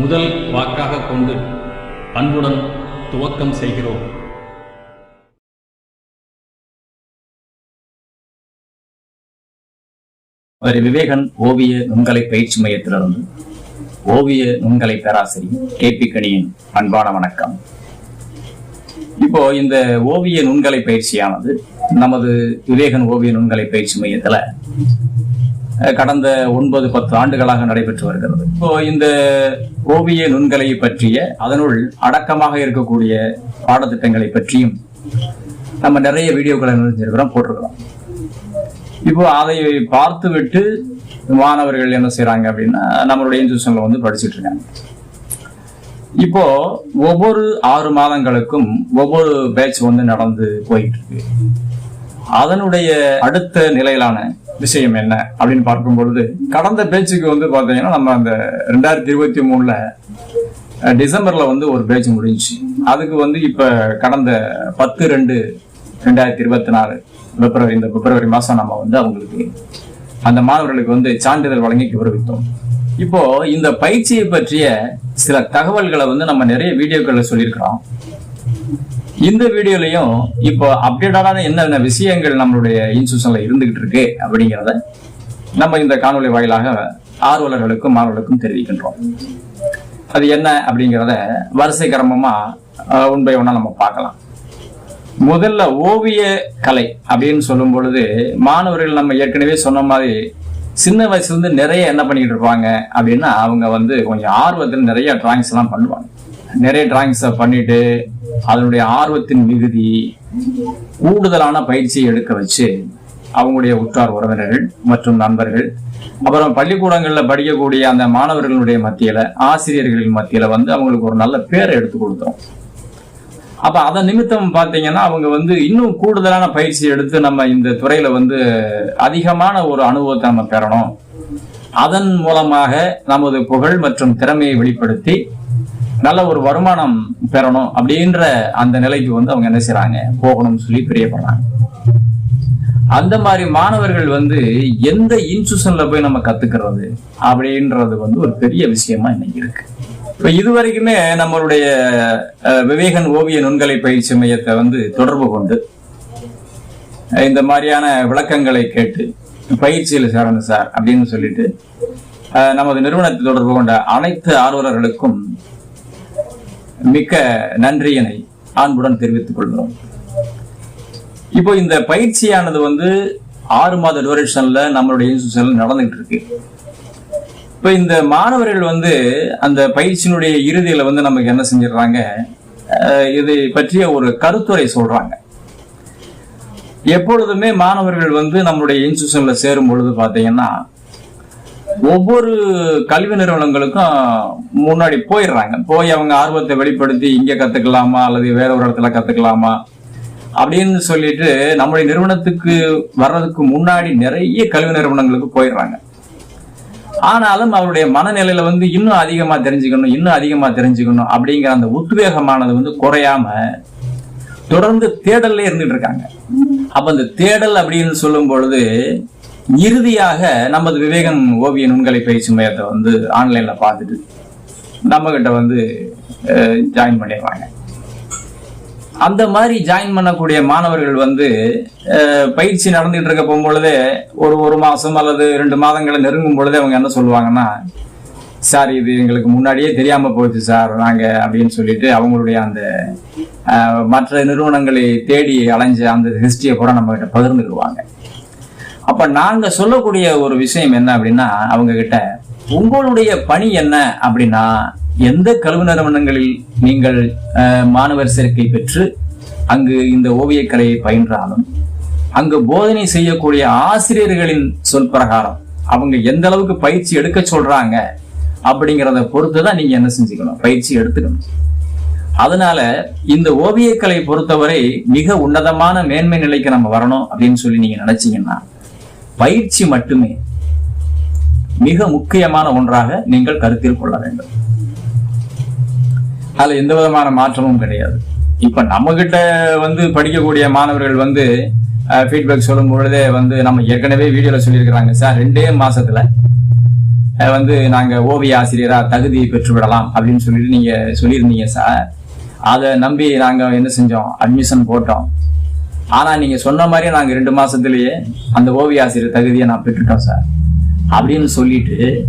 முதல் வாக்காக கொண்டு அன்புடன் துவக்கம் செய்கிறோம். ஒரு விவேகன் ஓவிய நுண்கலை பயிற்சி மையத்திலிருந்து ஓவிய நுண்கலை பேராசிரியர் கே பி கணியின் அன்பான வணக்கம். இப்போ இந்த ஓவிய நுண்கலை பயிற்சியானது நமது விவேகன் ஓவிய நுண்கலை பயிற்சி மையத்துல கடந்த ஒன்பது பத்து ஆண்டுகளாக நடைபெற்று வருகிறது. இப்போ இந்த ஓவிய நுண்கலை பற்றிய அதனுள் அடக்கமாக இருக்கக்கூடிய பாடத்திட்டங்களை பற்றியும் நம்ம நிறைய வீடியோக்களை நிறைஞ்சிருக்கிறோம் போட்டிருக்கிறோம். இப்போ அதை பார்த்துவிட்டு மாணவர்கள் என்ன செய்யறாங்க அப்படின்னா நம்மளுடைய இன்ஸ்டியூஷன்ல வந்து படிச்சுட்டு இருக்காங்க. இப்போ ஒவ்வொரு ஆறு மாதங்களுக்கும் ஒவ்வொரு பேட்ச் வந்து நடந்து போயிட்டு இருக்கு. அதனுடைய அடுத்த நிலையிலான விஷயம் என்ன அப்படின்னு பார்க்கும் பொழுது கடந்த பேச்சுக்கு வந்து பாத்தீங்கன்னா நம்ம அந்த ரெண்டாயிரத்தி இருபத்தி மூணுல டிசம்பர்ல வந்து ஒரு பேச்சு முடிஞ்சிச்சு. அதுக்கு வந்து இப்ப கடந்த பத்து ரெண்டு ரெண்டாயிரத்தி இருபத்தி நாலு பிப்ரவரி இந்த பிப்ரவரி மாசம் நம்ம வந்து அவங்களுக்கு அந்த மாணவர்களுக்கு வந்து சான்றிதழ் வழங்கி கௌரவித்தோம் இப்போ இந்த பயிற்சியை பற்றிய சில தகவல்களை வந்து நம்ம நிறைய வீடியோக்களில் சொல்லியிருக்கிறோம். இந்த வீடியோலயும் இப்போ அப்டேட்டடான என்னென்ன விஷயங்கள் நம்மளுடைய இன்ஸ்டியூஷன்ல இருந்துகிட்டு இருக்கு அப்படிங்கிறத நம்ம இந்த காணொளி வாயிலாக ஆர்வலர்களுக்கும் மாணவர்களுக்கும் தெரிவிக்கின்றோம். அது என்ன அப்படிங்கிறத வரிசை கிரமமா உண்மை ஒன் பை ஒன்னா நம்ம பார்க்கலாம். முதல்ல ஓவிய கலை அப்படின்னு சொல்லும் பொழுது மாணவர்கள் நம்ம ஏற்கனவே சொன்ன மாதிரி சின்ன வயசுல இருந்து நிறைய என்ன பண்ணிக்கிட்டு இருப்பாங்க அப்படின்னா அவங்க வந்து கொஞ்சம் ஆர்வத்தில் நிறைய டிராயிங்ஸ் எல்லாம் பண்ணுவாங்க. நிறைய டிராயிங்ஸை பண்ணிட்டு அதனுடைய ஆர்வத்தின் மிகுதி கூடுதலான பயிற்சியை எடுக்க வச்சு அவங்களுடைய உற்றார் உறவினர்கள் மற்றும் நண்பர்கள் அப்புறம் பள்ளிக்கூடங்களில் படிக்கக்கூடிய அந்த மாணவர்களுடைய மத்தியில் ஆசிரியர்களின் மத்தியில் வந்து அவங்களுக்கு ஒரு நல்ல பேரை எடுத்து கொடுத்தோம். அப்போ அதன் நிமித்தம் பார்த்தீங்கன்னா அவங்க வந்து இன்னும் கூடுதலான பயிற்சி எடுத்து நம்ம இந்த துறையில் வந்து அதிகமான ஒரு அனுபவத்தை நம்ம பெறணும். அதன் மூலமாக நமது புகழ் மற்றும் திறமையை வெளிப்படுத்தி நல்ல ஒரு வருமானம் பெறணும் அப்படின்ற அந்த நிலைக்கு வந்து அவங்க என்ன செய்யறாங்க போகணும்னு சொல்லி பிரியப்படுறாங்க அந்த மாதிரி மாணவர்கள் வந்து எந்த இன்ஸ்டியூஷன்ல போய் நம்ம கத்துக்கிறது அப்படின்றது வந்து ஒரு பெரிய விஷயமா இன்னைக்கு இருக்கு. இப்ப இதுவரைக்குமே நம்மளுடைய அஹ், விவேகன் ஓவிய நுண்கலை பயிற்சி மையத்தை வந்து தொடர்பு கொண்டு இந்த மாதிரியான விளக்கங்களை கேட்டு பயிற்சியில் சேரணும் சார் அப்படின்னு சொல்லிட்டு அஹ், நமது நிறுவனத்தை தொடர்பு கொண்ட அனைத்து ஆர்வலர்களுக்கும் மிக்க நன்றியினை அன்புடன் தெரிவித்துக் கொள்கிறோம். இப்போ இந்த பயிற்சியானது வந்து ஆறு மாத டூரேஷன்ல நம்மளுடைய இன்ஸ்டியூஷன்ல நடந்துகிட்டு இருக்கு. இப்போ இந்த மாணவர்கள் வந்து அந்த பயிற்சியினுடைய இறுதியில வந்து நமக்கு என்ன செஞ்சிடுறாங்க? இது பற்றிய ஒரு கருத்துரை சொல்றாங்க. எப்பொழுதுமே மாணவர்கள் வந்து நம்மளுடைய இன்ஸ்டியூஷன்ல சேரும் பொழுது பார்த்தீங்கன்னா ஒவ்வொரு கல்வி நிறுவனங்களுக்கும் முன்னாடி போயிடுறாங்க. போய் அவங்க ஆர்வத்தை வெளிப்படுத்தி இங்க கத்துக்கலாமா அல்லது வேற ஒரு இடத்துல கத்துக்கலாமா அப்படின்னு சொல்லிட்டு நம்முடைய நிறுவனத்துக்கு வர்றதுக்கு முன்னாடி நிறைய கல்வி நிறுவனங்களுக்கு போயிடுறாங்க. ஆனாலும் அவருடைய மனநிலையில வந்து இன்னும் அதிகமா தெரிஞ்சுக்கணும் இன்னும் அதிகமா தெரிஞ்சுக்கணும் அப்படிங்கிற அந்த உத்வேகமானது வந்து குறையாம தொடர்ந்து தேடல்ல இருந்துட்டு இருக்காங்க. அப்ப அந்த தேடல் அப்படின்னு சொல்லும் பொழுது இறுதியாக நமது விவேகன் ஓவிய நுண்கலை பயிற்சி மையத்தை வந்து ஆன்லைன்ல பார்த்துட்டு நம்ம கிட்ட வந்து ஜாயின் பண்ணிடுவாங்க அந்த மாதிரி ஜாயின் பண்ணக்கூடிய மாணவர்கள் வந்து பயிற்சி நடந்துகிட்டு இருக்க போகும்பொழுதே ஒரு ஒரு மாதம் அல்லது ரெண்டு மாதங்களை நெருங்கும் பொழுதே அவங்க என்ன சொல்லுவாங்கன்னா சார் இது எங்களுக்கு முன்னாடியே தெரியாமல் போச்சு சார் நாங்கள் அப்படின்னு சொல்லிட்டு அவங்களுடைய அந்த மற்ற நிறுவனங்களை தேடி அலைஞ்ச அந்த ஹிஸ்டரியை கூட நம்மகிட்ட பகிர்ந்துக்குவாங்க அப்ப நாங்க சொல்லக்கூடிய ஒரு விஷயம் என்ன அப்படின்னா அவங்க கிட்ட உங்களுடைய பணி என்ன? அப்படின்னா எந்த கல்வி நிறுவனங்களில் நீங்கள் அஹ், மாணவர் சேர்க்கை பெற்று அங்கு இந்த ஓவியக்கலையை பயின்றாலும் அங்கு போதனை செய்யக்கூடிய ஆசிரியர்களின் சொல் பிரகாரம் அவங்க எந்த அளவுக்கு பயிற்சி எடுக்க சொல்றாங்க அப்படிங்கிறத பொறுத்து தான் நீங்க என்ன செஞ்சுக்கணும்? பயிற்சி எடுத்துக்கணும். அதனால இந்த ஓவியக்கலை பொறுத்தவரை மிக உன்னதமான மேன்மை நிலைக்கு நம்ம வரணும் அப்படின்னு சொல்லி நீங்க நினைச்சீங்கன்னா பயிற்சி மட்டுமே மிக முக்கியமான ஒன்றாக நீங்கள் கருத்தில் கொள்ள வேண்டும். அதுல எந்த விதமான மாற்றமும் கிடையாது. இப்ப நம்ம கிட்ட வந்து படிக்கக்கூடிய மாணவர்கள் வந்து ஃபீட்பேக் சொல்லும் பொழுதே வந்து நம்ம ஏற்கனவே வீடியோல சொல்லியிருக்கிறாங்க சார் ரெண்டே மாசத்துல வந்து நாங்க ஓவிய ஆசிரியரா தகுதி பெற்று விடலாம் அப்படின்னு சொல்லிட்டு நீங்க சொல்லியிருந்தீங்க சார். அதை நம்பி நாங்க என்ன செஞ்சோம்? அட்மிஷன் போட்டோம். ஆனா நீங்க சொன்ன மாதிரி நாங்க ரெண்டு மாசத்திலேயே அந்த ஓவிய ஆசிரியர் தகுதியை நான் பெற்றுட்டோம் சார். அப்படின்னு சொல்லிட்டு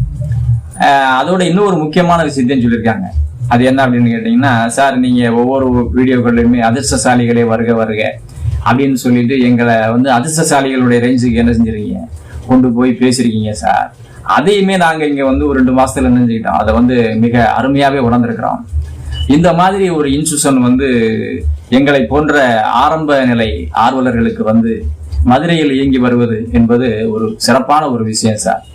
அதோட அதோட இன்னொரு முக்கியமான விஷயத்தையும் சொல்லியிருக்காங்க. அது என்ன அப்படின்னு கேட்டீங்கன்னா சார் நீங்க ஒவ்வொரு வீடியோக்கள்லையுமே அதிர்ஷ்டசாலிகளே வருக வருக அப்படின்னு சொல்லிட்டு எங்களை வந்து அதிர்ஷ்டசாலிகளுடைய ரேஞ்சுக்கு என்ன செஞ்சிருக்கீங்க? கொண்டு போய் பேசியிருக்கீங்க சார். அதையுமே நாங்கள் இங்கே வந்து ஒரு ரெண்டு மாசத்துல நினைஞ்சுக்கிட்டோம் அதை வந்து மிக அருமையாவே உணர்ந்திருக்கிறோம். இந்த மாதிரி ஒரு இன்ஸ்டியூஷன் வந்து எங்களை போன்ற ஆரம்ப நிலை ஆர்வலர்களுக்கு வந்து மதுரையில் இயங்கி வருவது என்பது ஒரு சிறப்பான ஒரு விஷயம் சார்.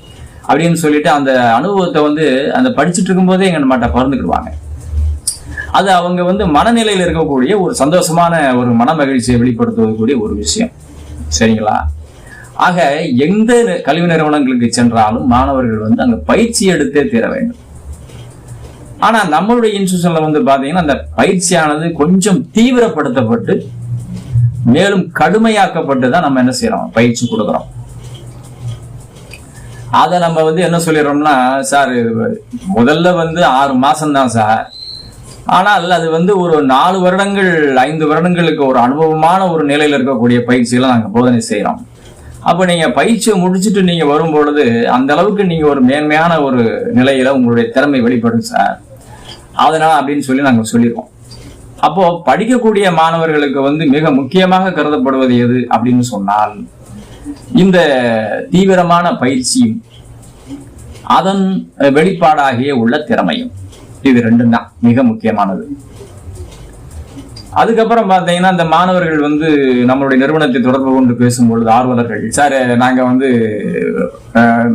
அப்படின்னு சொல்லிட்டு அந்த அனுபவத்தை வந்து அந்த படிச்சுட்டு இருக்கும்போதே எங்க மாட்ட பகிர்ந்துக்கிடுவாங்க. அது அவங்க வந்து மனநிலையில் இருக்கக்கூடிய ஒரு சந்தோஷமான ஒரு மன மகிழ்ச்சியை வெளிப்படுத்துவதற்குரிய ஒரு விஷயம். சரிங்களா? ஆக எந்த கல்வி நிறுவனங்களுக்கு சென்றாலும் மாணவர்கள் வந்து அங்கே பயிற்சி எடுத்தே தீர வேண்டும். ஆனா நம்மளுடைய இன்ஸ்டியூஷன்ல வந்து பாத்தீங்கன்னா அந்த பயிற்சியானது கொஞ்சம் தீவிரப்படுத்தப்பட்டு மேலும் கடுமையாக்கப்பட்டு தான் நம்ம என்ன செய்யறோம் பயிற்சி கொடுக்குறோம். அதை நம்ம வந்து என்ன சொல்லிடுறோம்னா சார் முதல்ல வந்து ஆறு மாசம் தான் சார். ஆனால் அது வந்து ஒரு நாலு வருடங்கள் ஐந்து வருடங்களுக்கு ஒரு அனுபவமான ஒரு நிலையில் இருக்கக்கூடிய பயிற்சிகளை நாங்கள் போதனை செய்கிறோம் அப்போ நீங்கள் பயிற்சியை முடிச்சுட்டு நீங்கள் வரும் பொழுது அந்த அளவுக்கு நீங்கள் ஒரு மேன்மையான ஒரு நிலையில் உங்களுடைய திறமை வெளிப்படும் சார். அதனால் அப்படின்னு சொல்லி நாங்கள் சொல்லிடுவோம் அப்போ படிக்கக்கூடிய மாணவர்களுக்கு வந்து மிக முக்கியமாக கருதப்படுவது எது அப்படின்னு சொன்னால் இந்த தீவிரமான பயிற்சியும் அதன் வெளிப்பாடாகிய உள்ள திறமையும். இது ரெண்டும் தான் மிக முக்கியமானது. அதுக்கப்புறம் பார்த்தீங்கன்னா இந்த மாணவர்கள் வந்து நம்மளுடைய நிறுவனத்தை தொடர்பு கொண்டு பேசும்பொழுது ஆர்வலர்கள் சார் நாங்க வந்து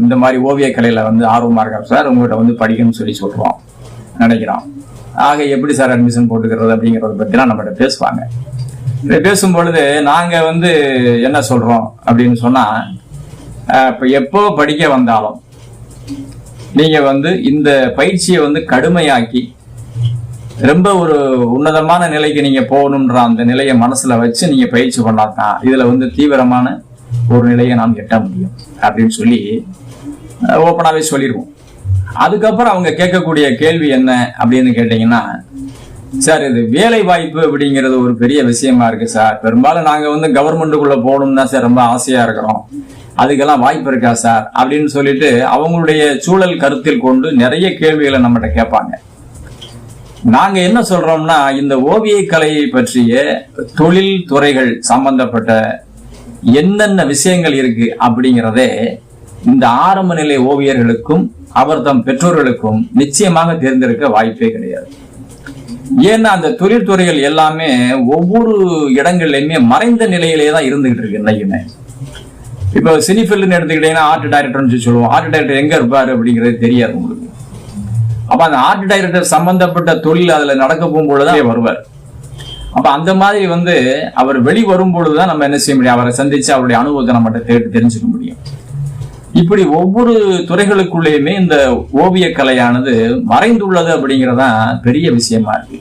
இந்த மாதிரி ஓவிய கலையில வந்து ஆர்வமா இருக்கோம் சார் உங்கள்கிட்ட வந்து படிக்கணும்னு சொல்லி சொல்கிறோம் நினைக்கிறோம் ஆக எப்படி சார் அட்மிஷன் போட்டுக்கிறது அப்படிங்கறத பத்திலாம் நம்மகிட்ட பேசுவாங்க. இதை பேசும் பொழுது நாங்க வந்து என்ன சொல்றோம் அப்படின்னு சொன்னா இப்போ இப்ப எப்போ படிக்க வந்தாலும் நீங்க வந்து இந்த பயிற்சியை வந்து கடுமையாக்கி ரொம்ப ஒரு உன்னதமான நிலைக்கு நீங்க போகணுன்ற அந்த நிலையை மனசுல வச்சு நீங்க பயிற்சி பண்ணாதான் இதுல வந்து தீவிரமான ஒரு நிலையை நாம் எட்ட முடியும் அப்படின்னு சொல்லி ஓப்பனாகவே சொல்லிடுவோம் அதுக்கப்புறம் அவங்க கேட்கக்கூடிய கேள்வி என்ன அப்படின்னு கேட்டீங்கன்னா சார் இது வேலை வாய்ப்பு அப்படிங்கிறது ஒரு பெரிய விஷயமா இருக்கு சார். பெரும்பாலும் நாங்க வந்து கவர்மெண்ட்டுக்குள்ள போகணும்னு தான் சார் ரொம்ப ஆசையா இருக்கிறோம். அதுக்கெல்லாம் வாய்ப்பு இருக்கா சார்? அப்படின்னு சொல்லிட்டு அவங்களுடைய சூழல் கருத்தில் கொண்டு நிறைய கேள்விகளை நம்மகிட்ட கேட்பாங்க. நாங்க என்ன சொல்றோம்னா இந்த ஓவிய கலையை பற்றிய தொழில் துறைகள் சம்பந்தப்பட்ட என்னென்ன விஷயங்கள் இருக்கு அப்படிங்கிறதே இந்த ஆரம்ப நிலை ஓவியர்களுக்கும் அவர் தம் பெற்றோர்களுக்கும் நிச்சயமாக தெரிந்திருக்க வாய்ப்பே கிடையாது. ஏன்னா அந்த தொழில்துறைகள் எல்லாமே ஒவ்வொரு இடங்கள்லயுமே மறைந்த நிலையிலே தான் இருந்துகிட்டு இருக்கு இன்னைக்குமே. இப்போ சினிஃபில்னு எடுத்துக்கிட்டீங்கன்னா ஆர்ட் டைரக்டர்னு சொல்லுவோம். ஆர்ட் டைரக்டர் எங்க இருப்பாரு அப்படிங்கிறது தெரியாது உங்களுக்கு. அப்ப அந்த ஆர்ட் டைரக்டர் சம்பந்தப்பட்ட தொழில் அதுல நடக்க போகும்பொழுதுதான் வருவார். அப்ப அந்த மாதிரி வந்து அவர் வெளி வரும்பொழுதுதான் நம்ம என்ன செய்ய முடியும்? அவரை சந்திச்சு அவருடைய அனுபவத்தை நம்மகிட்ட தேடி தெரிஞ்சுக்க முடியும். இப்படி ஒவ்வொரு துறைகளுக்குள்ளேயுமே இந்த ஓவிய கலையானது மறைந்துள்ளது அப்படிங்கறதான் பெரிய விஷயமா இருக்கு.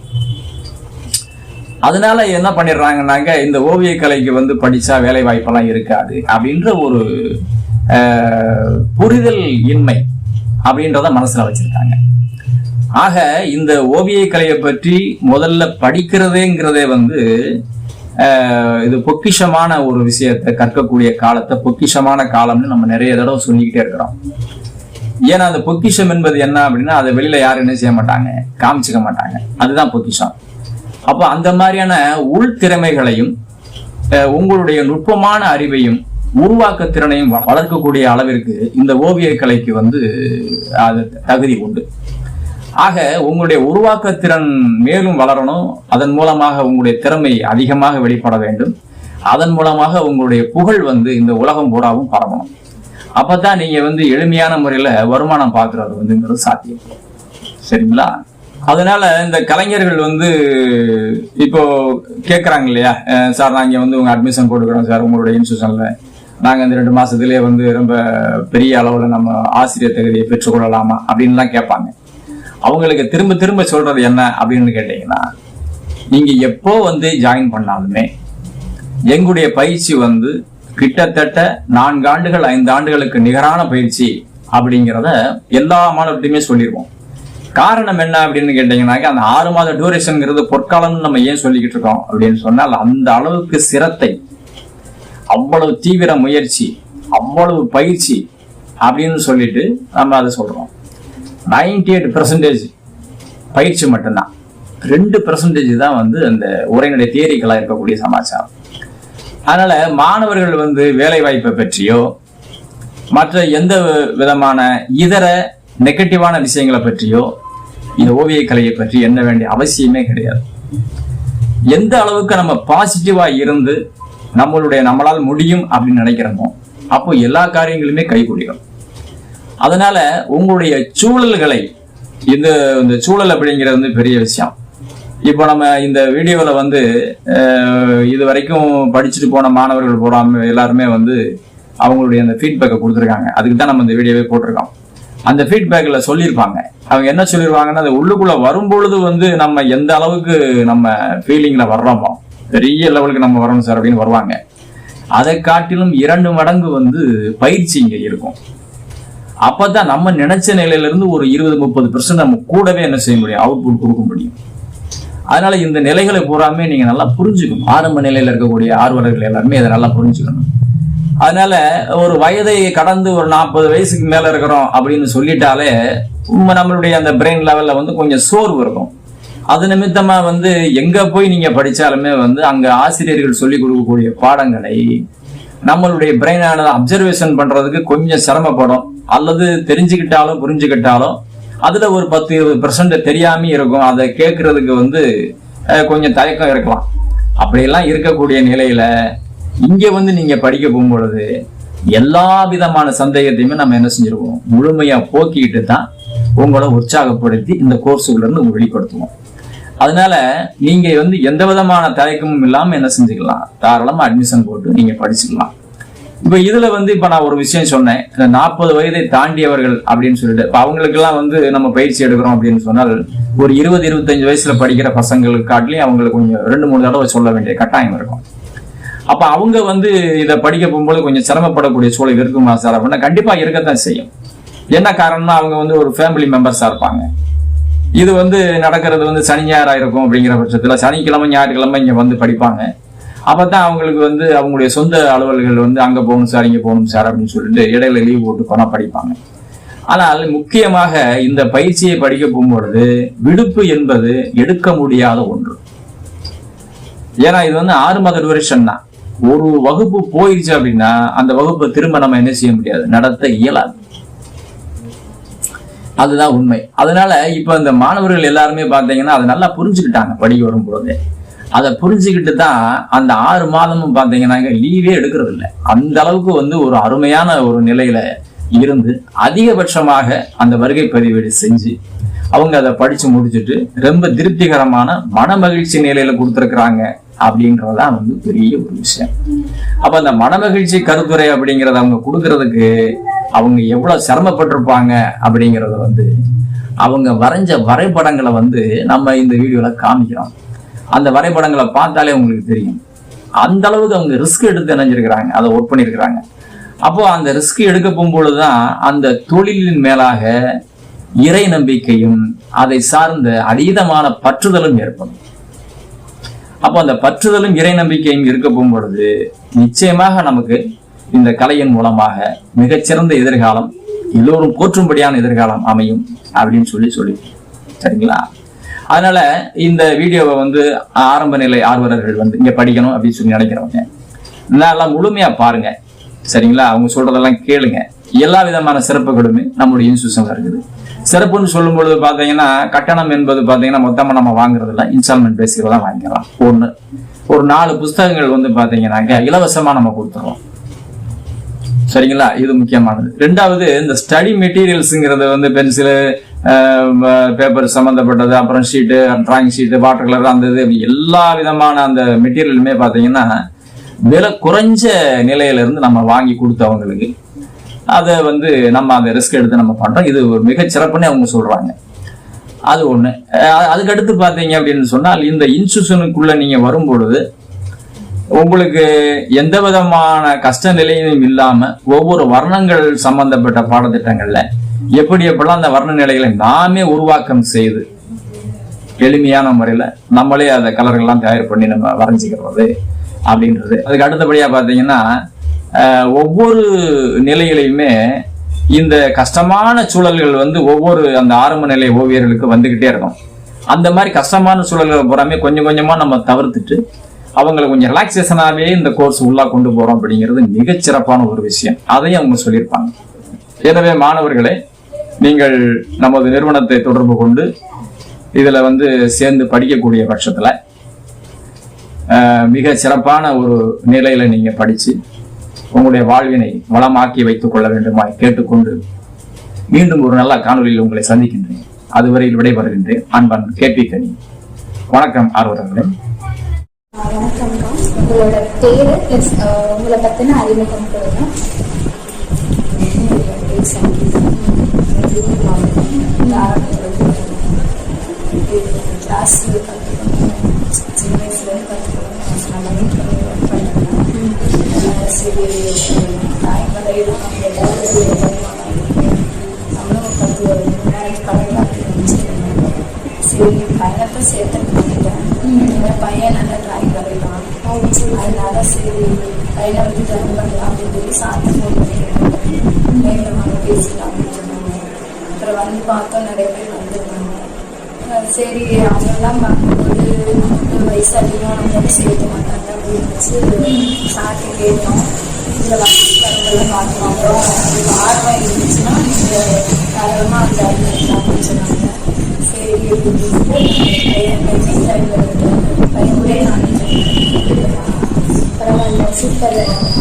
அதனால என்ன பண்ணிடுறாங்கன்னாக்க இந்த ஓவிய கலைக்கு வந்து படிச்சா வேலை வாய்ப்பெல்லாம் இருக்காது அப்படின்ற ஒரு அஹ், புரிதல் இன்மை அப்படின்றத மனசுல வச்சிருக்காங்க. ஆக இந்த ஓவிய கலையை பற்றி முதல்ல படிக்கிறதேங்கிறதே வந்து இது பொக்கிஷமான ஒரு விஷயத்தை கற்கக்கூடிய காலத்தை பொக்கிஷமான காலம்னு நம்ம நிறைய தடவை சொல்லிக்கிட்டே இருக்கிறோம். ஏன்னா அந்த பொக்கிஷம் என்பது என்ன அப்படின்னா அதை வெளியில யாரும் என்ன செய்ய மாட்டாங்க? காமிச்சுக்க மாட்டாங்க. அதுதான் பொக்கிஷம். அப்போ அந்த மாதிரியான உள் திறமைகளையும் அஹ், உங்களுடைய நுட்பமான அறிவையும் உருவாக்க திறனையும் வ- வளர்க்கக்கூடிய அளவிற்கு இந்த ஓவிய கலைக்கு வந்து அது தகுதி உண்டு. ஆக உங்களுடைய உருவாக்க திறன் மேலும் வளரணும். அதன் மூலமாக உங்களுடைய திறமை அதிகமாக வெளிப்பட வேண்டும். அதன் மூலமாக உங்களுடைய புகழ் வந்து இந்த உலகம் பூராவும் பரவணும். அப்பதான் நீங்க வந்து எளிமையான முறையில வருமானம் பார்க்கறது வந்துங்கிறது சாத்தியம். சரிங்களா? அதனால இந்த கலைஞர்கள் வந்து இப்போ கேட்குறாங்க இல்லையா? சார் நாங்கள் வந்து உங்க அட்மிஷன் போட்டுக்கிறோம் சார் உங்களுடைய இன்ஸ்டியூஷன்ல நாங்கள் இந்த ரெண்டு மாசத்துலேயே வந்து ரொம்ப பெரிய அளவில் நம்ம ஆசிரியர் தகுதியை பெற்றுக்கொள்ளலாமா அப்படின்லாம் கேட்பாங்க. அவங்களுக்கு திரும்ப திரும்ப சொல்றது என்ன அப்படின்னு கேட்டீங்கன்னா நீங்க எப்போ வந்து ஜாயின் பண்ணாலுமே எங்களுடைய பயிற்சி வந்து கிட்டத்தட்ட நான்கு ஆண்டுகள் ஐந்து ஆண்டுகளுக்கு நிகரான பயிற்சி அப்படிங்கிறத எல்லா மாணவர்கிட்டையுமே சொல்லிடுவோம் காரணம் என்ன அப்படின்னு கேட்டீங்கன்னாக்க அந்த ஆறு மாத டூரேஷன்ங்கிறது பொற்காலம்னு நம்ம ஏன் சொல்லிக்கிட்டு இருக்கோம் அப்படின்னு சொன்னால் அந்த அளவுக்கு சிரத்தை அவ்வளவு தீவிர முயற்சி அவ்வளவு பயிற்சி அப்படின்னு சொல்லிட்டு நம்ம அதை சொல்றோம். நைன்டி எயிட் பெர்சன்டேஜ் பயிற்சி மட்டும்தான். ரெண்டு பெர்சன்டேஜ் தான் வந்து அந்த உரைநடை தியரிக்கலாக இருக்கக்கூடிய சமாச்சாரம். அதனால மாணவர்கள் வந்து வேலை வாய்ப்பை பற்றியோ மற்ற எந்த விதமான இதர நெகட்டிவான விஷயங்களை பற்றியோ இந்த ஓவியக் கலையை பற்றி எண்ண வேண்டிய அவசியமே கிடையாது. எந்த அளவுக்கு நம்ம பாசிட்டிவா இருந்து நம்மளுடைய நம்மளால் முடியும் அப்படின்னு நினைக்கிறோமோ அப்போ எல்லா காரியங்களுமே கைகூடிடும். அதனால உங்களுடைய சூழல்களை இந்த இந்த சூழல் அப்படிங்கிறது வந்து பெரிய விஷயம். இப்போ நம்ம இந்த வீடியோவில் வந்து இது வரைக்கும் படிச்சுட்டு போன மாணவர்கள் போடாம எல்லாருமே வந்து அவங்களுடைய அந்த ஃபீட்பேக்கை கொடுத்துருக்காங்க. அதுக்கு தான் நம்ம இந்த வீடியோவே போட்டிருக்கோம். அந்த ஃபீட்பேக்கில் சொல்லியிருப்பாங்க. அவங்க என்ன சொல்லியிருவாங்கன்னா அது உள்ளுக்குள்ளே வரும்பொழுது வந்து நம்ம எந்த அளவுக்கு நம்ம ஃபீலிங்கில் வர்றோமோ பெரிய லெவலுக்கு நம்ம வரணும் சார் அப்படின்னு வருவாங்க. அதை காட்டிலும் இரண்டு மடங்கு வந்து பயிற்சி இங்கே இருக்கும். அப்பதான் நம்ம நினைச்ச நிலையில இருந்து ஒரு இருபது முப்பது பெர்சன்ட் நம்ம கூடவே என்ன செய்ய முடியும்? அவுட்புட் கொடுக்க முடியும். அதனால இந்த நிலைகளை பூராமே நீங்க நல்லா புரிஞ்சுக்கணும். ஆரம்ப நிலையில இருக்கக்கூடிய ஆர்வலர்கள் எல்லாருமே இதை நல்லா புரிஞ்சுக்கணும். அதனால ஒரு வயதை கடந்து ஒரு நாற்பது வயசுக்கு மேல இருக்கிறோம் அப்படின்னு சொல்லிட்டாலே உண்மை நம்மளுடைய அந்த பிரெயின் லெவல்ல வந்து கொஞ்சம் சோர்வு இருக்கும். அது நிமித்தமா வந்து எங்க போய் நீங்க படிச்சாலுமே வந்து அங்க ஆசிரியர்கள் சொல்லி கொடுக்கக்கூடிய பாடங்களை நம்மளுடைய பிரெயினானது அப்சர்வேஷன் பண்றதுக்கு கொஞ்சம் சிரமப்படும். அல்லது தெரிஞ்சுக்கிட்டாலும் புரிஞ்சுக்கிட்டாலும் அதுல ஒரு பத்து இருபது பெர்சன்ட் தெரியாம இருக்கும். அதை கேட்கறதுக்கு வந்து கொஞ்சம் தயக்கம் இருக்கலாம். அப்படியெல்லாம் இருக்கக்கூடிய நிலையில இங்க வந்து நீங்க படிக்க போகும்பொழுது எல்லா விதமான சந்தேகத்தையுமே நம்ம என்ன செஞ்சிருவோம்? முழுமையா போக்கிட்டு தான் உங்களை உற்சாகப்படுத்தி இந்த கோர்ஸுக்குள்ள இருந்து வெளிப்படுத்துவோம். அதனால நீங்க வந்து எந்த விதமான தயக்கமும் இல்லாம என்ன செஞ்சுக்கலாம்? தாராளமா அட்மிஷன் போட்டு நீங்க படிச்சுக்கலாம். இப்ப இதுல வந்து இப்ப நான் ஒரு விஷயம் சொன்னேன். இந்த நாற்பது வயதை தாண்டியவர்கள் அப்படின்னு சொல்லிட்டு. இப்ப அவங்களுக்கெல்லாம் வந்து நம்ம பயிற்சி எடுக்கிறோம் அப்படின்னு சொன்னால் ஒரு இருபது இருபத்தஞ்சு வயசுல படிக்கிற பசங்களுக்கு காட்டிலையும் அவங்களுக்கு கொஞ்சம் ரெண்டு மூணு தடவை சொல்ல வேண்டிய கட்டாயம் இருக்கும். அப்ப அவங்க வந்து இதை படிக்க போகும்போது கொஞ்சம் சிரமப்படக்கூடிய சூழல் இருக்குமா சார்? அப்படின்னா கண்டிப்பா இருக்கத்தான் செய்யும். என்ன காரணம்னா அவங்க வந்து ஒரு ஃபேமிலி மெம்பர்ஸா இருப்பாங்க. இது வந்து நடக்கிறது வந்து சனி ஞாயிறா இருக்கும் அப்படிங்கிற பட்சத்துல சனிக்கிழமை ஞாயிற்றுக்கிழமை இங்க வந்து படிப்பாங்க. அப்பதான் அவங்களுக்கு வந்து அவங்களுடைய சொந்த அலுவல்கள் வந்து அங்க போகணும் சார் இங்க போகணும் சார் அப்படின்னு சொல்லிட்டு இடையில லீவ் போட்டு பணம் படிப்பாங்க. ஆனால் முக்கியமாக இந்த பயிற்சியை படிக்க போகும்பொழுது விடுப்பு என்பது எடுக்க முடியாத ஒன்று. ஏன்னா இது வந்து ஆறு மாத டியூரேஷன் தான். ஒரு வகுப்பு போயிடுச்சு அப்படின்னா அந்த வகுப்பை திரும்ப நம்ம என்ன செய்ய முடியாது? நடத்த இயலாது. அதுதான் உண்மை. அதனால இப்ப இந்த மாணவர்கள் எல்லாருமே பார்த்தீங்கன்னா அதை நல்லா புரிஞ்சுக்கிட்டாங்க படிக்க வரும்போது அதை புரிஞ்சுக்கிட்டு தான் அந்த ஆறு மாதமும் பார்த்தீங்கன்னாக்க லீவே எடுக்கிறது இல்லை அந்த அளவுக்கு வந்து ஒரு அருமையான ஒரு நிலையில இருந்து அதிகபட்சமாக அந்த வருகை பதிவேடு செஞ்சு அவங்க அதை படிச்சு முடிச்சுட்டு ரொம்ப திருப்திகரமான மன மகிழ்ச்சி நிலையில கொடுத்துருக்குறாங்க அப்படின்றதுதான் வந்து பெரிய ஒரு விஷயம். அப்ப அந்த மனமகிழ்ச்சி கருத்துரை அப்படிங்கறத அவங்க கொடுக்கறதுக்கு அவங்க எவ்வளவு சிரமப்பட்டிருப்பாங்க அப்படிங்கறத வந்து அவங்க வரைஞ்ச வரைபடங்களை வந்து நம்ம இந்த வீடியோல காமிக்கிறோம். அந்த வரைபடங்களை பார்த்தாலே உங்களுக்கு தெரியும். அந்த அளவுக்கு அவங்க ரிஸ்க் எடுத்து நினைஞ்சிருக்கிறாங்க அதை ஒர்க் பண்ணியிருக்கிறாங்க அப்போ அந்த ரிஸ்க் எடுக்க போகும்பொழுதுதான் அந்த தொழிலின் மேலாக இறை நம்பிக்கையும் அதை சார்ந்த அதீதமான பற்றுதலும் ஏற்படும். அப்போ அந்த பற்றுதலும் இறை நம்பிக்கையும் இருக்க போகும்பொழுது நிச்சயமாக நமக்கு இந்த கலையின் மூலமாக மிகச்சிறந்த எதிர்காலம் எல்லோரும் போற்றும்படியான எதிர்காலம் அமையும் அப்படின்னு சொல்லி சொல்லி சரிங்களா? அதனால இந்த வீடியோவை வந்து ஆரம்ப நிலை ஆர்வலர்கள் வந்து இங்க படிக்கணும் அப்படின்னு சொல்லி நினைக்கிறவங்க. நல்லா முழுமையா பாருங்க. சரிங்களா? அவங்க சொல்றதெல்லாம் கேளுங்க. எல்லா விதமான சிறப்புகளுமே நம்மளுடைய இன்ஸ்டியூஷன்ல இருக்குது. சிறப்புன்னு சொல்லும் பொழுது பாத்தீங்கன்னா கட்டணம் என்பது பாத்தீங்கன்னா மொத்தமா நம்ம வாங்குறது இல்ல இன்ஸ்டால்மெண்ட் பேசிக்கல தான் வாங்கிக்கலாம் ஒண்ணு. ஒரு நாலு புஸ்தகங்கள் வந்து பாத்தீங்கன்னாக்க இலவசமா நம்ம கொடுத்துருவோம். சரிங்களா? இது முக்கியமானது. ரெண்டாவது இந்த ஸ்டடி மெட்டீரியல்ஸுங்கிறது வந்து பென்சிலு பேப்பர் சம்மந்தப்பட்டது அப்புறம் sheet drawing sheet water colour அந்த இது எல்லா விதமான அந்த மெட்டீரியலுமே பார்த்தீங்கன்னா விலை குறைஞ்ச நிலையிலேருந்து நம்ம வாங்கி கொடுத்தவங்களுக்கு அதை வந்து நம்ம அந்த ரிஸ்க் எடுத்து நம்ம பண்ணுறோம் இது ஒரு மிகச்சிறப்புன்னு அவங்க சொல்கிறாங்க அது ஒன்று அதுக்கடுத்து பார்த்தீங்க அப்படின்னு சொன்னால் இந்த இன்ஸ்டியூஷனுக்குள்ளே நீங்கள் வரும்பொழுது உங்களுக்கு எந்த விதமான கஷ்ட நிலையும் இல்லாமல் ஒவ்வொரு வர்ணங்கள் சம்பந்தப்பட்ட பாடத்திட்டங்களில் எப்படி எப்படிலாம் அந்த வர்ண நிலைகளை நாமே உருவாக்கம் செய்து எளிமையான முறையில் நம்மளே அந்த கலர்கள்லாம் தயார் பண்ணி நம்ம வரைஞ்சிக்கிறது அப்படின்றது. அதுக்கு அடுத்தபடியாக பார்த்தீங்கன்னா ஒவ்வொரு நிலையிலையுமே இந்த கஷ்டமான சூழல்கள் வந்து ஒவ்வொரு அந்த ஆரம்ப நிலை ஓவியர்களுக்கு வந்துக்கிட்டே இருக்கும். அந்த மாதிரி கஷ்டமான சூழல்களை பூராமே கொஞ்சம் கொஞ்சமாக நம்ம தவிர்த்துட்டு அவங்களை கொஞ்சம் ரிலாக்ஸேஷனாகவே இந்த கோர்ஸ் உள்ளா கொண்டு போகிறோம் அப்படிங்கிறது மிகச்சிறப்பான ஒரு விஷயம். அதையும் அவங்க சொல்லியிருப்பாங்க. எனவே மாணவர்களே நீங்கள் நமது நிறுவனத்தை தொடர்பு கொண்டு இதில் வந்து சேர்ந்து படிக்கக்கூடிய பட்சத்தில் மிக சிறப்பான ஒரு நிலையில் நீங்கள் படித்து உங்களுடைய வாழ்வினை வளமாக்கி வைத்துக் கொள்ள வேண்டுமா கேட்டுக்கொண்டு மீண்டும் ஒரு நல்ல காணொலியில் உங்களை சந்திக்கின்றேன். அதுவரையில் விடைபெறுகின்றேன். அன்பன் கேபி கனி. வணக்கம் ஆர்வலர்களே. உங்களோட பேரு ப்ளஸ் உங்களை அறிமுகம் கொடுங்க மாவட்டம் இந்த ஆரம்பத்தில் கற்றுக்கணும் சின்ன வயசுலேருந்து கற்றுக்கணும் நான் மைண்ட் பண்ணி ஒர்க் பண்ணுறேன் சரி டைம் வரையிலும் நம்ம நம்மளும் கற்று முன்னாடி கலைஞர் சரி பையனத்தை சேர்த்து பண்ணிட்டேன் என் பையன் நல்லா ட்ராயிங் வரையலாம் அதனால சரி பையனை வந்து ஜாயின் பண்ணலாம் அப்படின்னு சொல்லி சாப்பிட்டு ஃபோன் பேசலாம் அப்புறம் வந்து பார்த்தோம் நிறைய பேர் வந்துருந்தாங்க சரி அவங்கெல்லாம் பார்க்கும்போது ஒரு வயசு வந்து சேர்க்க மாட்டாங்க அப்படின்னு வச்சு சாப்பிட்டு கேட்டோம். இதில் வந்து வரதெல்லாம் பார்த்தோம் அப்புறம் உங்களுக்கு ஆர்வம் இருந்துச்சுன்னா நீங்கள் தாராளமாக அந்த அப்படின்னு சொன்னாங்க சரி அப்படின்னு சொல்லிட்டு பையன் பையன் பையன் கூட நான் ஜாயின் பரவாயில்ல சூப்பர்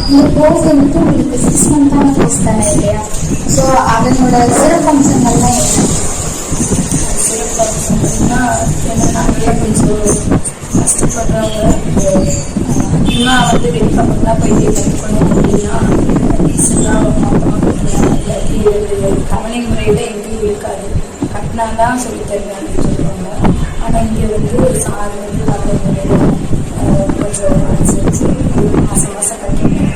இந்த கோர்ஸ் வந்துட்டு உங்களுக்கு சிக்ஸ் மந்த்தான கோர்ஸ் தானே இல்லையா? ஸோ அதனோட சிறப்பம்சங்கள்லாம் என்ன? சிறப்பம்சம்னா என்னன்னா நிறைய கொஞ்சம் கஷ்டப்படுறவங்க இன்னும் வந்து வெளிப்பக்கம் போயிட்டு கற்றுக்கணும் அப்படின்னா டீசெண்டாக மொத்தமாக இல்லாட்டி ஒரு கவனை முறையில் எங்கேயும் இருக்காது. கட்டினா தான் சொல்லி தருவேன் சொல்லுவாங்க. ஆனால் இங்கே வந்து சார் வந்து கவனை முறையில் கொஞ்சம் அனுசரித்து மாதம் மாதம் கட்டணும்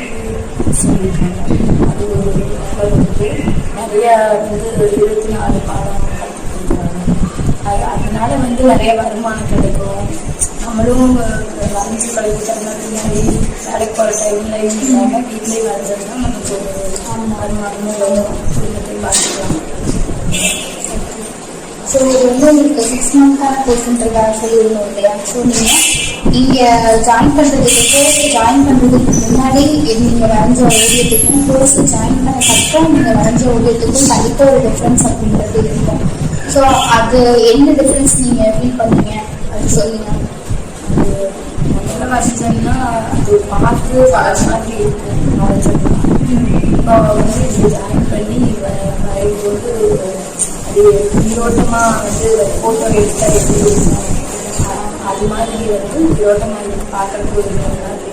சொல்லியிருக்காங்க அது ஒரு நல்ல வந்து நிறைய வந்து இருபத்தி நாலு பாடம் அது அதனால வந்து நிறைய வருமானம் கிடைக்கும். நம்மளும் வரைஞ்சி பழகிட்டோம்னா பின்னாடி வேலைக்கு போகிற டைமில் இருந்தாங்க வீட்லேயே வரைஞ்சோம்னா நமக்கு ஒரு வருமானமும் வரும். குடும்பத்தையும் பார்த்துக்கலாம் ஸோ இது வந்து உங்களுக்கு சிக்ஸ் மந்த்தான கோர்ஸ்ன்றதாக சொல்லியிருந்தோம் இல்லையா ஸோ நீங்கள் இங்கே ஜாயின் பண்ணுறதுக்கு கோர்ஸ் ஜாயின் பண்ணுறதுக்கு முன்னாடி நீங்கள் வரைஞ்ச ஓவியத்துக்கும் கோர்ஸ் ஜாயின் பண்ணதுக்கப்புறம் நீங்கள் வரைஞ்ச ஓவியத்துக்கும் கண்டிப்பாக ஒரு டிஃப்ரென்ஸ் அப்படின்றது இருக்கும் ஸோ அது என்ன டிஃப்ரென்ஸ் நீங்கள் ஃபீல் பண்ணுவீங்க அது சொல்லுங்கள் அது முதல்ல வரைஞ்சோம்னா அது பார்த்து வர மாதிரி இருக்கு வரைஞ்சோம்னா இப்போ வந்து ஜாயின் பண்ணி வ- வரையும்போது இது உயிரோட்டமாக வந்து ஃபோட்டோ எடுத்தா எப்படி இருக்கும் அது மாதிரி வந்து உயிரோட்டமாக இருக்கு பார்க்கறதுக்கு ஒரு மாதிரி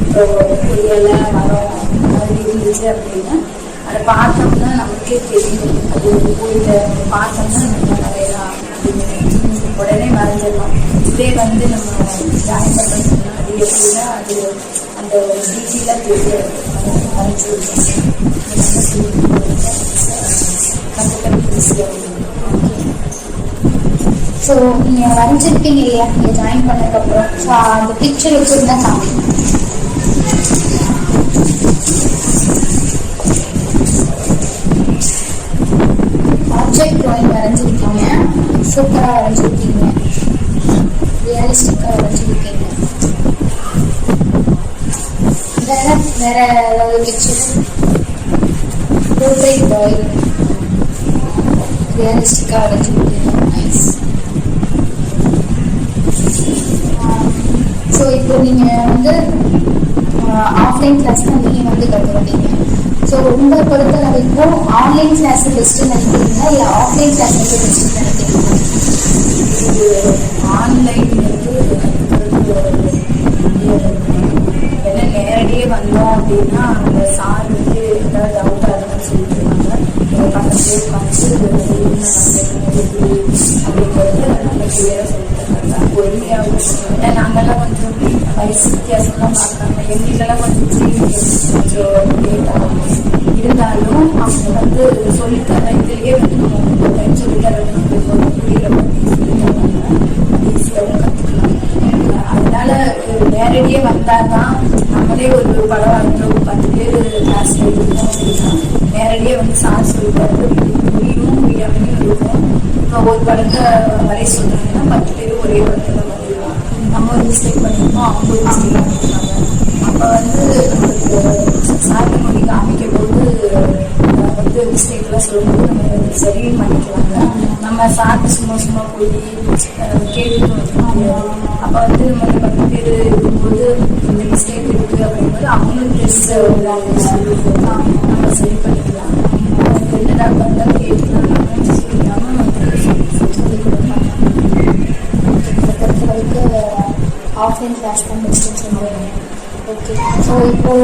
இப்போ ஒரு மரம் அந்த இருந்துச்சு அப்படின்னா அதை பார்த்தோம்னா நமக்கே தெரியும் அது போயிட்டு பார்த்தோம்னா நம்ம வரையலாம் அப்படின்னு உடனே வரைஞ்சிடலாம் இதே வந்து நம்ம ஜாயின் பண்ணுறதுக்கு முன்னாடி எப்படின்னா அது அந்த டீட்டெயிலாக தெரியாது அதை வரைஞ்சி ஈஸியாக ஸோ நீங்கள் வரைஞ்சிருப்பீங்க இல்லையா நீங்கள் ஜாயின் பண்ணதுக்கப்புறம் ஸோ அந்த பிக்சர் வச்சுருந்தா சாமி ஆப்ஜெக்ட் ட்ராயிங் வரைஞ்சிருக்கீங்க. சூப்பராக வரைஞ்சிருக்கீங்க. ரியலிஸ்டிக்காக வரைஞ்சிருக்கீங்க. வேற வேற ஏதாவது பிக்சர் போர்ட்ரேட் ட்ராயிங் ரியலிஸ்டிக்காக வரைஞ்சிருக்கீங்க நைஸ் ஸோ இப்போ நீங்கள் வந்து ஆஃப்லைன் கிளாஸ் தான் நீங்கள் வந்து கற்றுக்கிட்டீங்க ஸோ உங்களை பொறுத்த வரைக்கும் ஆன்லைன் கிளாஸ் பெஸ்ட்டு நினைக்கிறீங்களா? இல்லை ஆஃப்லைன் கிளாஸ் வந்து பெஸ்ட்டு நினைக்கிறீங்களா? ஆன்லைன் வந்து ஏன்னா நேரடியே வந்தோம் அப்படின்னா அந்த சார் வந்து ஏதாவது டவுட்டாக இருக்குன்னு சொல்லிட்டுருவாங்க பக்கத்துலேயே உட்காந்து நல்ல பொறுமையாகவும் நாங்கள்லாம் கொஞ்சம் வயசு வித்தியாசம்லாம் பார்க்குறாங்க எங்களுக்கெல்லாம் கொஞ்சம் கொஞ்சம் லேட் ஆகும் இருந்தாலும் அவங்க வந்து சொல்லித்தர இதுலேயே வந்து படத்தை வரைய சொல்றாங்கன்னா பத்து பேர் ஒரே படத்துல வரையலாம் நம்ம ஒரு மிஸ்டேக் பண்ணியிருக்கோம் அவங்க ஒரு மிஸ்டேக் பண்ணியிருக்காங்க அப்போ வந்து நம்மளுக்கு சார் மொழி காமிக்கும் போது வந்து மிஸ்டேக்லாம் சொல்லும்போது நம்ம சரி பண்ணிக்கலாங்க நம்ம சாப்பிட்டு சும்மா சும்மா போய் கேட்டு கேட்டுட்டு வந்துருக்கோம் அப்போ வந்து நம்ம பத்து பேர் இருக்கும்போது இந்த மிஸ்டேக் இருக்கு அப்படிங்கும்போது அவங்களும் தெரிஞ்ச ஒரு அவங்க நம்ம சரி பண்ணிக்கலாம். என்னடா பண்ணா கேட்டு சொல்லாம வந்து சொல்லி கொடுப்பாங்க என்னை பொறுத்த வரைக்கும் ஆஃப்லைன் கிளாஸ் தான் பெஸ்ட்டுன்னு சொல்லுவேன் ஓகே ஸோ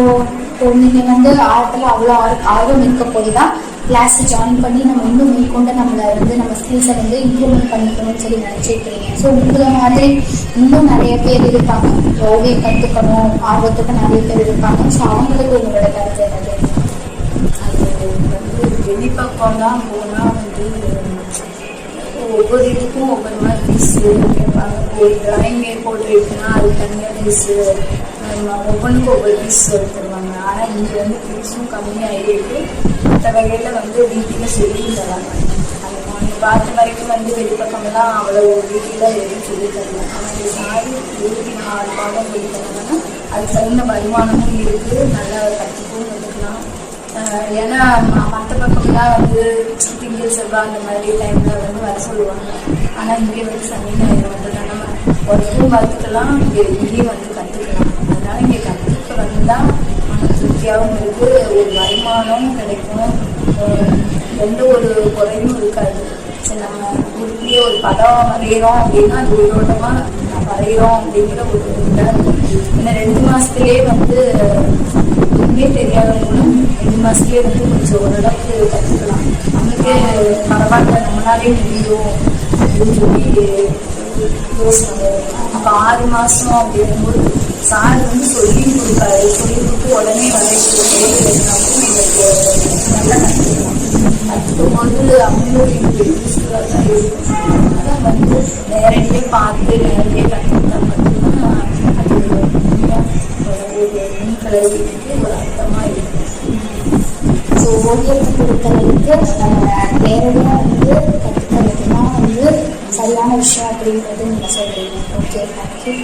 இப்போ நீங்கள் வந்து ஆழத்தில் அவ்வளோ ஆர் ஆர்வம் இருக்க போய் தான் கிளாஸ் ஜாயின் பண்ணி நம்ம இன்னும் மேற்கொண்டு நம்மளை வந்து நம்ம ஸ்கில்ஸை வந்து இம்ப்ரூவ்மெண்ட் பண்ணிக்கணும்னு சொல்லி நினச்சிருக்கீங்க. ஸோ உங்களை மாதிரி இன்னும் நிறைய பேர் இருப்பாங்க. ஓவியம் கற்றுக்கணும் ஆர்வத்துக்கு நிறைய பேர் இருப்பாங்க. ஸோ அவங்களுக்கு உங்களோட கருத்து என்னது? அது வந்து வெளிப்பக்கம் தான் போனால் வந்து ஒவ்வொரு இதுக்கும் ஒவ்வொரு மாதிரி ஃபீஸ் கேட்பாங்க ஒரு டிராயிங் போட்டுருக்குன்னா அது தனியாக ஃபீஸு ஒவ்வொன்றுக்கும் ஒவ்வொரு ஃபீஸ் தருவாங்க ஆனால் இங்கே வந்து ஃபீஸும் கம்மியாக இருக்கு மற்ற வகையில் வந்து வீட்டில் சொல்லியும் தராங்க அது பார்த்த வரைக்கும் வந்து வெளிப்பக்கம்லாம் அவ்வளோ வீட்டில் எதுவும் சொல்லி தரல. ஆனால் இந்த சாரி இருபத்தி நாலு மாதம் சொல்லி தராங்கன்னா அதுக்கு தகுந்த வருமானமும் இருக்குது நல்லா கற்றுக்கவும் எடுக்கலாம் ஏன்னா மற்ற பக்கம்லாம் வந்து திங்கள் செவ்வாய் அந்த மாதிரி டைமில் வந்து வர சொல்லுவாங்க. ஆனால் இங்கே வந்து சனி ஞாயிறு வந்து நம்ம ஒர்க்கும் பார்த்துக்கலாம் இங்கே இங்கேயும் வந்து கற்றுக்கலாம் அதனால இங்கே கற்றுக்க வந்தால் மன திருப்தியாகவும் இருக்குது ஒரு வருமானமும் கிடைக்கும். எந்த ஒரு குறையும் இருக்காது. நம்ம உருப்பியே ஒரு படம் வரைகிறோம் அப்படின்னா அது உயிரோட்டமாக நான் வரைகிறோம் அப்படிங்கிற ஒரு இதாக இருக்கும் ரெண்டு மாதத்துலேயே வந்து ஒன்றுமே தெரியாதவங்களும் ரெண்டு மாதத்துலேயே வந்து கொஞ்சம் ஓரளவுக்கு கற்றுக்கலாம் நம்மளுக்கே பரவாயில்ல. நம்மளாலே முடியும் அப்படின்னு சொல்லி யோசனை அப்போ ஆறு மாதம் அப்படிங்கும்போது சார் வந்து சொல்லி கொடுக்காரு சொல்லி கொடுத்து உடனே வரைக்கும் எங்களுக்கு நல்லா கற்றுக்கலாம் கற்றுக்கும் போது அவங்களும் எங்களுக்கு யூஸ்ஃபுல்லாக தான் இருக்கும் அதனால் வந்து நேரடியாக பார்த்து நேரடியாக கற்றுக்கிட்டா மட்டும்தான் அது ஒரு மின் கலவைக்கு ஒரு அர்த்தமாக இருக்கும் ஸோ ஓவியத்தை பொறுத்தளவுக்கு நம்ம நேரடியாக வந்து சரியான விஷயம் அப்படின்றது நீங்கள் சொல்கிறீங்க ஓகே தேங்க்யூ